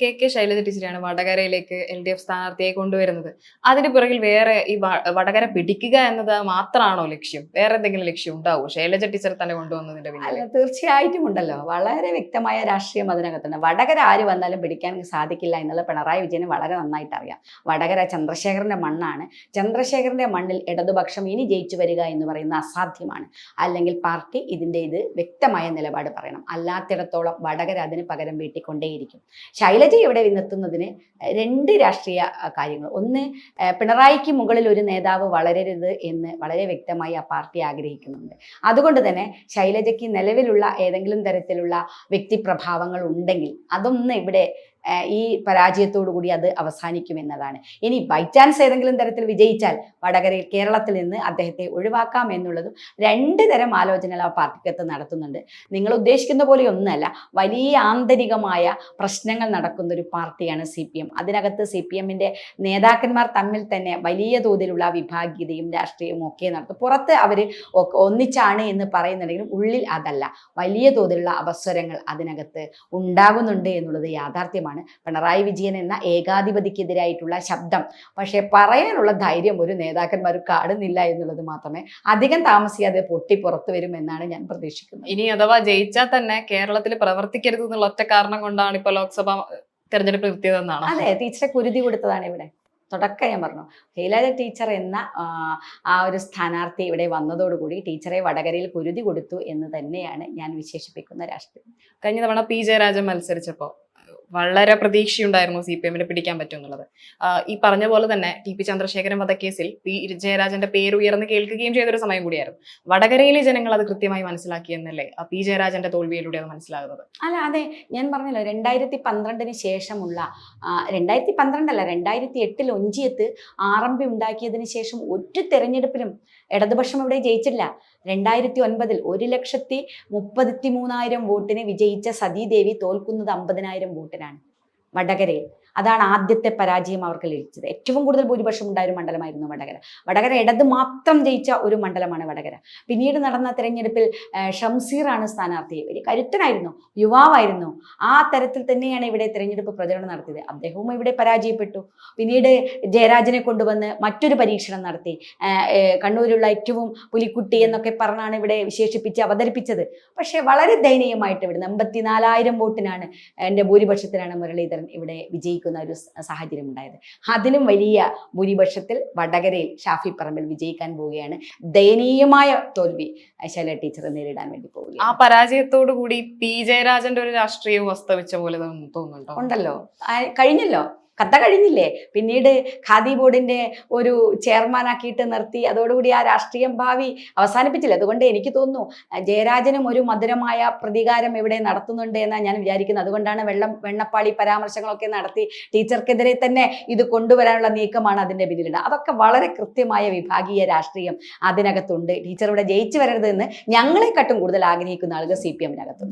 K K Shailaja ടീച്ചറാണ് വടകരയിലേക്ക് L D F സ്ഥാനാർത്ഥിയെ കൊണ്ടുവരുന്നത്. അതിന് പിറകിൽ വേറെ ഈ വടകര പിടിക്കുക എന്നത് മാത്രമാണോ ലക്ഷ്യം? വേറെ എന്തെങ്കിലും ലക്ഷ്യം ഉണ്ടാവോ? ശൈലജ ടീച്ചർ തന്നെ കൊണ്ടുവന്നതിന്റെ അല്ല തീർച്ചയായിട്ടും ഉണ്ടല്ലോ. വളരെ വ്യക്തമായ രാഷ്ട്രീയം അതിനകത്തുണ്ട് വടകര ആര് വന്നാലും പിടിക്കാൻ സാധിക്കില്ല എന്നുള്ള പിണറായി വിജയന് വളരെ നന്നായിട്ട് അറിയാം വടകര ചന്ദ്രശേഖരന്റെ മണ്ണാണ്. ചന്ദ്രശേഖരന്റെ മണ്ണിൽ ഇടതുപക്ഷം ഇനി ജയിച്ചു വരിക എന്ന് പറയുന്നത് അസാധ്യമാണ്. അല്ലെങ്കിൽ പാർട്ടി ഇതിന്റെ ഇത് വ്യക്തമായ നിലപാട് പറയണം. അല്ലാത്തിടത്തോളം വടകര അതിന് പകരം വീട്ടിക്കൊണ്ടേയിരിക്കും. ശൈലജ ഇവിടെ നിന്നെത്തുന്നതിന് രണ്ട് രാഷ്ട്രീയ കാര്യങ്ങൾ. ഒന്ന് പിണറായിക്ക് മുകളിൽ ഒരു നേതാവ് വളരരുത് എന്ന് വളരെ വ്യക്തമായി ആ പാർട്ടി ആഗ്രഹിക്കുന്നുണ്ട്. അതുകൊണ്ട് തന്നെ ശൈലജയ്ക്ക് നിലവിലുള്ള ഏതെങ്കിലും തരത്തിലുള്ള വ്യക്തിപ്രഭാവങ്ങൾ ഉണ്ടെങ്കിൽ അതൊന്ന് ഇവിടെ ഈ പരാജയത്തോടു കൂടി അത് അവസാനിക്കുമെന്നതാണ് ഇനി ബൈ ചാൻസ് ഏതെങ്കിലും തരത്തിൽ വിജയിച്ചാൽ വടകരയിൽ കേരളത്തിൽ നിന്ന് അദ്ദേഹത്തെ ഒഴിവാക്കാം എന്നുള്ളതും രണ്ട് തരം ആലോചനകൾ ആ പാർട്ടിക്കകത്ത് നടത്തുന്നുണ്ട്. നിങ്ങൾ ഉദ്ദേശിക്കുന്ന പോലെ ഒന്നല്ല വലിയ ആന്തരികമായ പ്രശ്നങ്ങൾ നടക്കുന്ന ഒരു പാർട്ടിയാണ് സി പി എം. അതിനകത്ത് സി പി എമ്മിന്റെ നേതാക്കന്മാർ തമ്മിൽ തന്നെ വലിയ തോതിലുള്ള വിഭാഗീയതയും രാഷ്ട്രീയവും ഒക്കെ നടത്തും പുറത്ത് അവർ ഒന്നിച്ചാണ് എന്ന് പറയുന്നുണ്ടെങ്കിലും ഉള്ളിൽ അതല്ല. വലിയ തോതിലുള്ള അവസരങ്ങൾ അതിനകത്ത് ഉണ്ടാകുന്നുണ്ട് എന്നുള്ളത് യാഥാർത്ഥ്യമാണ്. പിണറായി വിജയൻ എന്ന ഏകാധിപതിക്കെതിരായിട്ടുള്ള ശബ്ദം. പക്ഷേ പറയാനുള്ള ധൈര്യം ഒരു നേതാക്കന്മാർ കാണുന്നില്ല എന്നുള്ളത് മാത്രമേ അധികം താമസിയാതെ പൊട്ടി പുറത്തു വരുമെന്നാണ് ഞാൻ പ്രതീക്ഷിക്കുന്നത്. ഇനി അഥവാ ജയിച്ചാൽ തന്നെ കേരളത്തിൽ പ്രവർത്തിക്കരുത് എന്നുള്ള ഒറ്റ കാരണം കൊണ്ടാണ് ഇപ്പൊ ലോക്സഭ തെരഞ്ഞെടുപ്പ് നിർത്തിയതെന്നാണ്? അതെ ടീച്ചറെ കുരുതി കൊടുത്തതാണ് ഇവിടെ. തുടക്കം ഞാൻ പറഞ്ഞു. ശൈലജ ടീച്ചർ എന്ന ആ, ഒരു സ്ഥാനാർത്ഥി ഇവിടെ വന്നതോടുകൂടി ടീച്ചറെ വടകരയിൽ കുരുതി കൊടുത്തു എന്ന് തന്നെയാണ് ഞാൻ വിശേഷിപ്പിക്കുന്ന രാഷ്ട്രീയം. കഴിഞ്ഞ തവണ പി ജയരാജൻ മത്സരിച്ചപ്പോ വളരെ പ്രതീക്ഷയുണ്ടായിരുന്നു സി പി എമ്മിന് പിടിക്കാൻ പറ്റും എന്നുള്ളത്. ഈ പറഞ്ഞ പോലെ തന്നെ ടി പി ചന്ദ്രശേഖരൻ വധക്കേസിൽ പി ജയരാജന്റെ പേര് ഉയർന്ന് കേൾക്കുകയും ചെയ്തൊരു സമയം കൂടിയായിരുന്നു. വടകരയിലെ ജനങ്ങൾ അത് കൃത്യമായി മനസ്സിലാക്കി എന്നല്ലേ പി ജയരാജന്റെ തോൽവിയിലൂടെ അത് മനസ്സിലാകുന്നത്? അല്ല അതെ ഞാൻ പറഞ്ഞല്ലോ രണ്ടായിരത്തി പന്ത്രണ്ടിന് ശേഷമുള്ള രണ്ടായിരത്തി പന്ത്രണ്ടല്ല രണ്ടായിരത്തി എട്ടിൽ ഒഞ്ചിയത്ത് ആർ ഉണ്ടാക്കിയതിന് ശേഷം ഒറ്റ തെരഞ്ഞെടുപ്പിലും ഇടതുപക്ഷം അവിടെ ജയിച്ചില്ല. രണ്ടായിരത്തി ഒൻപതിൽ ഒരു ലക്ഷത്തി മുപ്പത്തി മൂന്നായിരം വോട്ടിന് വിജയിച്ച സതീദേവി തോൽക്കുന്നത് അമ്പതിനായിരം വടകരയിൽ. അതാണ് ആദ്യത്തെ പരാജയം അവർക്ക് ലഭിച്ചത്. ഏറ്റവും കൂടുതൽ ഭൂരിപക്ഷം ഉണ്ടായ ഒരു മണ്ഡലമായിരുന്നു വടകര. വടകര ഇടത് മാത്രം ജയിച്ച ഒരു മണ്ഡലമാണ് വടകര. പിന്നീട് നടന്ന തെരഞ്ഞെടുപ്പിൽ ഷംസീറാണ് സ്ഥാനാർത്ഥി ഒരു കരുത്തനായിരുന്നു യുവാവായിരുന്നു. ആ തരത്തിൽ തന്നെയാണ് ഇവിടെ തെരഞ്ഞെടുപ്പ് പ്രചരണം നടത്തിയത്. അദ്ദേഹവും ഇവിടെ പരാജയപ്പെട്ടു. പിന്നീട് ജയരാജനെ കൊണ്ടുവന്ന് മറ്റൊരു പരീക്ഷണം നടത്തി. കണ്ണൂരുള്ള ഏറ്റവും പുലിക്കുട്ടി എന്നൊക്കെ പറഞ്ഞാണ് ഇവിടെ വിശേഷിപ്പിച്ച് അവതരിപ്പിച്ചത്. പക്ഷേ വളരെ ദയനീയമായിട്ട് ഇവിടെ എൺപത്തിനാലായിരം വോട്ടിനാണ് എന്റെ ഭൂരിപക്ഷത്തിനാണ് മുരളീധരൻ ഇവിടെ വിജയിക്കുന്ന ഒരു സാഹചര്യം ഉണ്ടായത് അതിലും വലിയ ഭൂരിപക്ഷത്തിൽ വടകരയിൽ ഷാഫി പറമ്പിൽ വിജയിക്കാൻ പോവുകയാണ്. ദയനീയമായ തോൽവി ശൈല ടീച്ചർ നേരിടാൻ വേണ്ടി ആ പോവുകയാണ്. പരാജയത്തോടു കൂടി പി. ജയരാജന്റെ ഒരു രാഷ്ട്രീയവും വസ്തവിച്ച പോലെ തോന്നു- തോന്നുന്നുണ്ടോ? ഉണ്ടല്ലോ. കഴിഞ്ഞല്ലോ. കഥ കഴിഞ്ഞില്ലേ? പിന്നീട് ഖാദി ബോർഡിന്റെ ഒരു ചെയർമാനാക്കിയിട്ട് നിർത്തി. അതോടുകൂടി ആ രാഷ്ട്രീയം ഭാവി അവസാനിപ്പിച്ചില്ല? അതുകൊണ്ട് എനിക്ക് തോന്നുന്നു ജയരാജനും ഒരു മധുരമായ പ്രതികാരം ഇവിടെ നടത്തുന്നുണ്ട് എന്നാണ് ഞാൻ വിചാരിക്കുന്നത് അതുകൊണ്ടാണ് വെള്ളം വെണ്ണപ്പാളി പരാമർശങ്ങളൊക്കെ നടത്തി ടീച്ചർക്കെതിരെ തന്നെ ഇത് കൊണ്ടുവരാനുള്ള നീക്കമാണ് അതിന്റെ പിന്നിലുണ്ട് അതൊക്കെ വളരെ കൃത്യമായ വിഭാഗീയ രാഷ്ട്രീയം അതിനകത്തുണ്ട്. ടീച്ചർ ഇവിടെ ജയിച്ചു വരരുതെന്ന് ഞങ്ങളെക്കാട്ടും കൂടുതൽ ആഗ്രഹിക്കുന്ന ആളുകൾ സി പി എമ്മിനകത്തുണ്ട്.